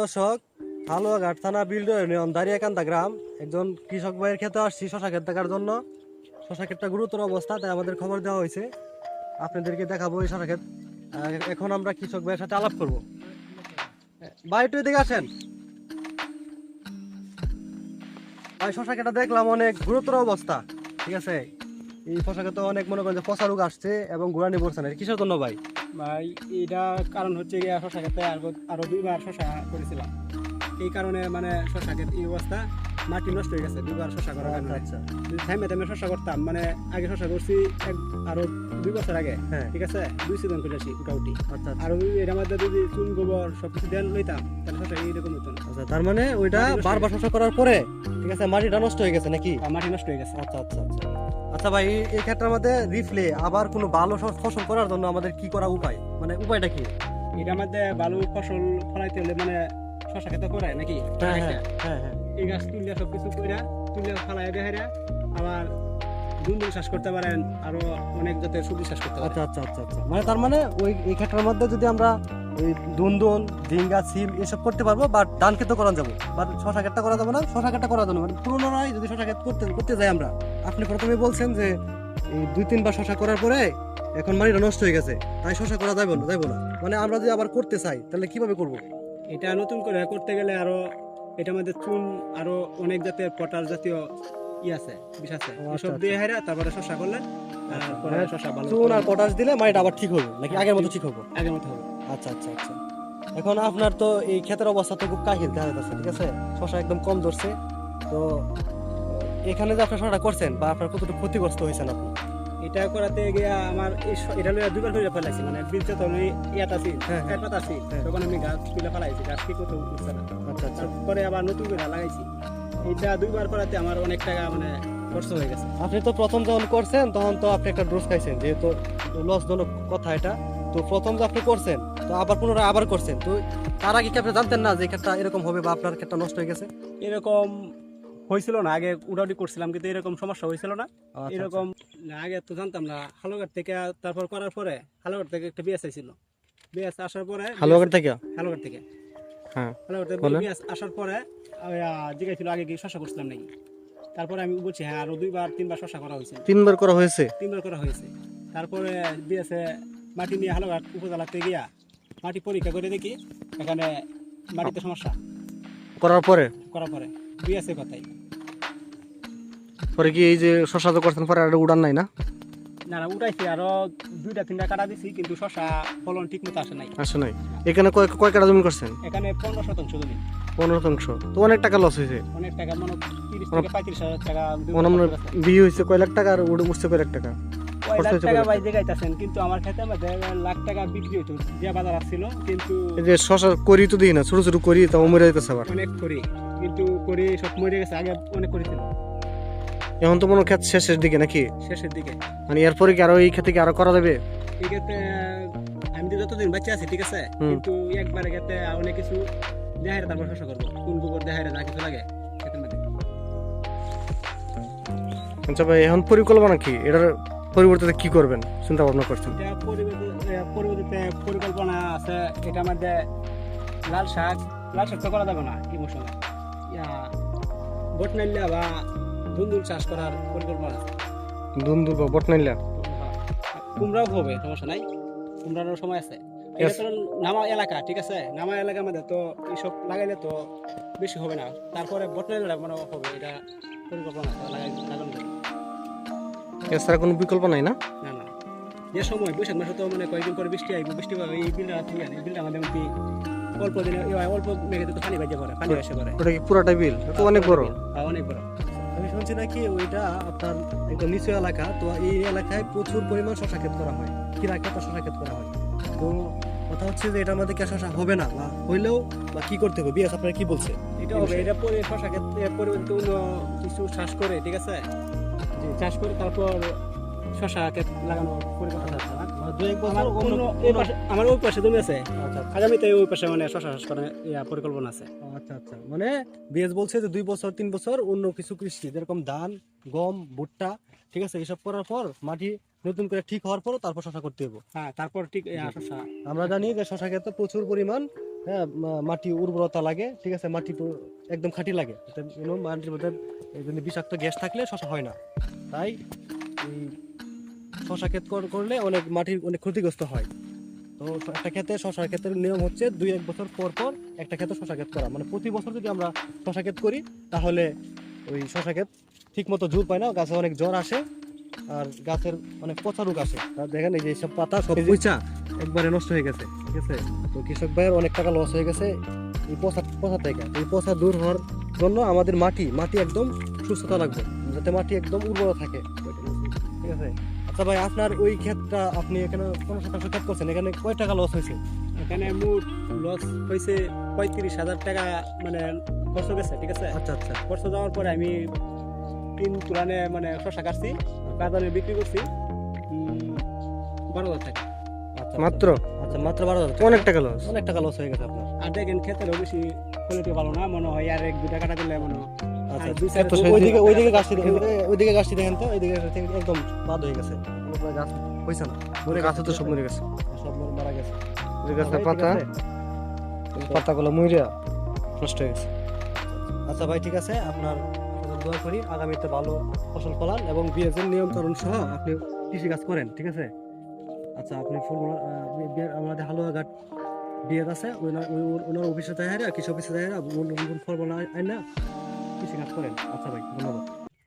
দর্শক, হালুয়াঘাট থানা বিল্ডার দাঁড়িয়াকান্দা গ্রাম। একজন কৃষক ভাইয়ের ক্ষেতে আসছি, শশা ক্ষেত দেখার জন্য। শশা ক্ষেতটা গুরুতর অবস্থা, তাই আমাদের খবর দেওয়া হয়েছে। আপনাদেরকে দেখাবো এই শশা ক্ষেত। এখন আমরা কৃষক ভাইয়ের সাথে আলাপ করব। ভাই, একটু এদিকে আসেন। ভাই, শশা ক্ষেতটা দেখলাম অনেক গুরুতর অবস্থা, ঠিক আছে? এই শশা ক্ষেতে অনেক মনে করেন যে পচা রোগ আসছে এবং গুড়ানি পড়ছে না কিসের জন্য ভাই? ভাই এটা কারণ হচ্ছে গিয়ে শশা খেতে আরও দুইবার শশা করেছিলাম। এই কারণে মানে শশা ক্ষেত এই অবস্থা মাটি নষ্ট হয়ে গেছে দুইবার শশা করার কারণে। আচ্ছা যদি থাইমে থাইমে শশা করতাম মানে আগে শশা করছি এক আরও দুই বছর আগে হ্যাঁ। ঠিক আছে? দুই সিজন করে আসি আচ্ছা আচ্ছা। আর এর মধ্যে যদি চুন গোবর সবকিছু দেন লইতাম তাহলে শশা এইরকম হতো না। আচ্ছা তার মানে ওইটা বারবার শস্য করার পরে ঠিক আছে মাটিটা নষ্ট হয়ে গেছে নাকি? মাটি নষ্ট হয়ে গেছে। আচ্ছা আচ্ছা আচ্ছা। আচ্ছা ভাই এই- ক্ষেত্রে আমাদের রিফলে আবার কোনো ভালো ফসল করার জন্য আমাদের কি করা উপায়? মানে উপায়টা কি? এটা আমাদের ভালো ফসল ফলাইতে হলে মানে শশা খেতে করে নাকি? হ্যাঁ হ্যাঁ হ্যাঁ এই গাছ তুললে সবকিছু কইরা তুলিয়া ফালাই দেখাইরা আবার চাষ করতে পারেন আরও অনেক জাতের সবজি চাষ করতে পারেন। আচ্ছা আচ্ছা আচ্ছা আচ্ছা। মানে তার মানে ওই এই ক্ষেত্রের মধ্যে যদি আমরা ওই সিম এসব করতে পারব ধান ক্ষেত্র করা যাব। শশা ক্ষেতটা করা যাবে না শশা ক্ষেতটা করা যাবে মানে যদি শশা ক্ষেত করতে করতে যাই আমরা। আপনি প্রথমে বলছেন যে এই দুই তিনবার শশা করার পরে এখন মাটিটা নষ্ট হয়ে গেছে। তাই শশা করা যাবে না যাইবো না। মানে আমরা যদি আবার করতে চাই তাহলে কীভাবে করব? এটা নতুন করে করতে গেলে আরও এটার মধ্যে চুন আরও অনেক জাতের পটার জাতীয় ই আছে বিষ আছে। আচ্ছা, সব দিয়ে হেরা তারপরে শশা করলে তারপরে মানে ভালো চুন আর পটাশ দিলে মাটিটা আবার ঠিক হবে নাকি আগের মতো ঠিক হবে? আগের মতো হবে। আচ্ছা আচ্ছা আচ্ছা। এখন আপনার তো এই ক্ষেতের অবস্থা তো খুব কাহিল দেখা যাচ্ছে ঠিক আছে? একদম কম ধরছে তো এখানে যে আপনার করছেন বা আপনার কতটুকু ক্ষতিগ্রস্ত হয়েছেন আপনি? এটা করাতে গিয়ে আমার এটা লইয়া ফেলাইছি মানে বীজ যখন ওই ইয়াত আছি হ্যাঁ, হ্যাঁ। আছি হ্যাঁ। তখন আমি গাছ তুলে ফেলাইছি গাছ ঠিক করতে আচ্ছা আচ্ছা। তারপরে আবার নতুন করে লাগাইছি। এটা দুইবার করাতে আমার অনেক টাকা মানে খরচ হয়ে গেছে। আপনি তো প্রথম যখন করছেন তখন তো আপনি একটা ডোজ খাইছেন যেহেতু লসজনক কথা এটা। তো প্রথম যে আপনি করছেন তো আবার পুনরায় আবার করছেন তো তার আগে কি আপনি জানতেন না যে ক্ষেতটা এরকম হবে বা আপনার ক্ষেতটা নষ্ট হয়ে গেছে? এরকম হয়েছিল না আগে উড়াউড়ি করছিলাম কিন্তু এরকম সমস্যা হয়েছিল না। আচ্ছা, এরকম আগে তো জানতাম না হালুঘাট থেকে তারপর করার পরে হালুঘাট থেকে একটা বিএস আইছিল বিএস আসার পরে হালুয়াঘাট থেকে? হালুঘাট থেকে। হ্যাঁ। বিএস আসার পরে জিজ্ঞাসা ছিল আগে কি শশা করছিলাম নাকি। তারপরে আমি বলছি হ্যাঁ আরও দুইবার তিনবার শশা করা হয়েছে। তিনবার করা হয়েছে? তিনবার করা হয়েছে। তারপরে বিএসে মাটি নিয়ে হালুঘাট উপজেলাতে গিয়া মাটি পরীক্ষা করে দেখি এখানে মাটিতে সমস্যা। করার পরে? করার পরে। বিএসএ কথাই। পরে কি এই যে শশা তো করছেন পরে আর উড়ান নাই না? না না উঠাইছি আরও দুইটা তিনটা কাটা দিছি কিন্তু শশা ফলন ঠিক মতো আসে নাই। আসে নাই। এখানে কয় কয় কাটা জমি করছেন? এখানে পনেরো শতাংশ জমি। পনেরো শতাংশ। তো অনেক টাকা লস হয়েছে। অনেক টাকা মানে তিরিশ থেকে পঁয়ত্রিশ হাজার টাকা মনে মনে। বিয়ে হয়েছে কয় লাখ টাকা আর উঠছে কয় লাখ টাকা? কিন্তু আমার খেতে লাখ টাকা বিক্রি হইতো যে বাজার আসছিল কিন্তু যে শশা করি তো দিই না ছোট ছোট করি তাও মরে যাইতেছে আবার। অনেক করি কিন্তু করি সব মরে গেছে আগে অনেক করেছিল এখন তো মনে ক্ষেত শেষের দিকে নাকি? শেষের দিকে। মানে এরপরে কি আরও এই ক্ষেতে কি আরও করা যাবে? ক্ষেত্রে আমি তো যতদিন বাচ্চা আছি ঠিক আছে? কিন্তু একবারে ক্ষেত্রে অনেক কিছু তারপর শস্য করব। কোন গোবর যা কিছু লাগে ক্ষেতের মধ্যে। আচ্ছা ভাই এখন পরিকল্পনা কি? এটার পরিবর্তে কি করবেন? চিন্তা ভাবনা করছেন। এটা পরিবর্তে- পরিকল্পনা আছে। এটার মধ্যে লাল শাক লাল শাক তো করা যাবে না এই মৌসুমে ইয়া বটনাল্লা বা ধুন্দুল চাষ করার পরিকল্পনা আছে? দুন্দুর বা বটনাইলা কুমড়াও হবে সমস্যা নাই। কুমড়ারও সময় আছে। নামা এলাকা ঠিক আছে? নামা এলাকার মধ্যে তো এইসব লাগাইলে তো বেশি হবে না। তারপরে বটনাল্লা মানে হবে এটা পরিকল্পনা লাগাই লাগানো এছাড়া কোনো বিকল্প নাই না? না না। যে সময় বৈশাখ মাসে তো মানে কয়েকদিন পরে বৃষ্টি আইব বৃষ্টি হবে এই বিলটা ঠিক আছে এই বিলটা আমাদের মধ্যে অল্প দিনে অল্প মেঘে তো পানি করে পানি এসে করে ওটা কি পুরাটা বিল? অনেক বড়। হ্যাঁ, অনেক বড়। আমি শুনছি নাকি ওইটা আপনার একদম নিচু এলাকা তো এই এলাকায় প্রচুর পরিমাণ শশা ক্ষেত করা হয় কিরা ক্ষেত শশা ক্ষেত করা হয়। তো কথা হচ্ছে যে এটার মধ্যে কি আর শশা হবে না বা হইলেও বা কি করতে হবে? বিয়াস আপনার কি বলছে এটা হবে এটা পরে শশা ক্ষেত্রে পরিবর্তে অন্য কিছু চাষ করে ঠিক আছে? যে চাষ করে তারপর শশা ক্ষেত লাগানোর পরিকল্পনা আছে। দু এক বছর অন্য পাশে আমার ওই পাশে জমি আছে। আচ্ছা আগামীতে ওই পাশে মানে শশা চাষ করার পরিকল্পনা আছে। আচ্ছা আচ্ছা। মানে বিএস বলছে যে দুই বছর তিন বছর অন্য কিছু কৃষি যেরকম ধান গম ভুট্টা ঠিক আছে করার পর মাটি নতুন করে ঠিক হওয়ার পর তারপর শশা করতে হবে হ্যাঁ তারপর ঠিক শশা। আমরা জানি যে শশা ক্ষেত্রে প্রচুর পরিমাণ হ্যাঁ মাটি উর্বরতা লাগে ঠিক আছে মাটি একদম খাঁটি লাগে। মাটির মধ্যে বিষাক্ত গ্যাস থাকলে শশা হয় না। তাই শশা ক্ষেত করলে অনেক মাটির অনেক ক্ষতিগ্রস্ত হয়। তো একটা ক্ষেতে শশা ক্ষেতের নিয়ম হচ্ছে দুই এক বছর পর পর একটা ক্ষেতে শশা ক্ষেত করা। মানে প্রতি বছর যদি আমরা শশা ক্ষেত করি তাহলে ওই শশা ক্ষেত ঠিক মতো জোর পায় না গাছে অনেক জ্বর আসে আর গাছের অনেক পচা রোগ আসে। আর দেখেন এই যে সব পাতা সব পচা একবারে নষ্ট হয়ে গেছে ঠিক আছে? তো কৃষক ভাইয়ের অনেক টাকা লস হয়ে গেছে এই পচা পচা থেকে। এই পচা দূর হওয়ার জন্য আমাদের মাটি মাটি একদম সুস্থতা লাগবে যাতে মাটি একদম উর্বর থাকে। ঠিক আছে? আচ্ছা ভাই আপনার ওই ক্ষেতটা আপনি এখানে পনেরো শতাংশ ক্ষেত করছেন এখানে কয় টাকা লস হয়েছে? এখানে মোট লস হয়েছে পঁয়ত্রিশ হাজার টাকা মানে খরচ গেছে ঠিক আছে? আচ্ছা আচ্ছা। খরচ যাওয়ার পরে আমি তিন তুলানে মানে শশা কাটছি বাজারে বিক্রি করছি বারো হাজার টাকা। আচ্ছা মাত্র? আচ্ছা মাত্র বারো হাজার অনেক টাকা লস অনেক টাকা লস হয়ে গেছে আপনার। আর দেখেন ক্ষেতেরও বেশি কোয়ালিটি ভালো না মনে হয় আর এক দু টাকাটা দিলে মনে হয়। আচ্ছা দুই চার ওইদিকে ওইদিকে গাছটি ওইদিকে- ওইদিকে গাছটি দেখেন তো ওইদিকে একদম বাদ হয়ে গেছে। কোনো প্রায় গাছ হয়েছে না। মরে গাছে তো সব মরে গেছে। সব মরে- মারা গেছে। যে গাছের ভাই, ঠিক পাতা আছে? পাতাগুলো মরিয়া নষ্ট হয়ে গেছে। আচ্ছা ভাই ঠিক আছে। আপনার দোয়া করি আগামীতে ভালো ফসল ফলান এবং বিএসএর নিয়মকরণ সহ আপনি কৃষি কাজ করেন ঠিক আছে? আচ্ছা আপনি ফুল আমাদের হালুয়া ঘাট বিয়ে আছে, ওনার অফিসে যাই হ্যাঁ কৃষি অফিসে তাই হ্যাঁ ফল আইন না কৃষি কাজ করেন। আচ্ছা ভাই, ধন্যবাদ।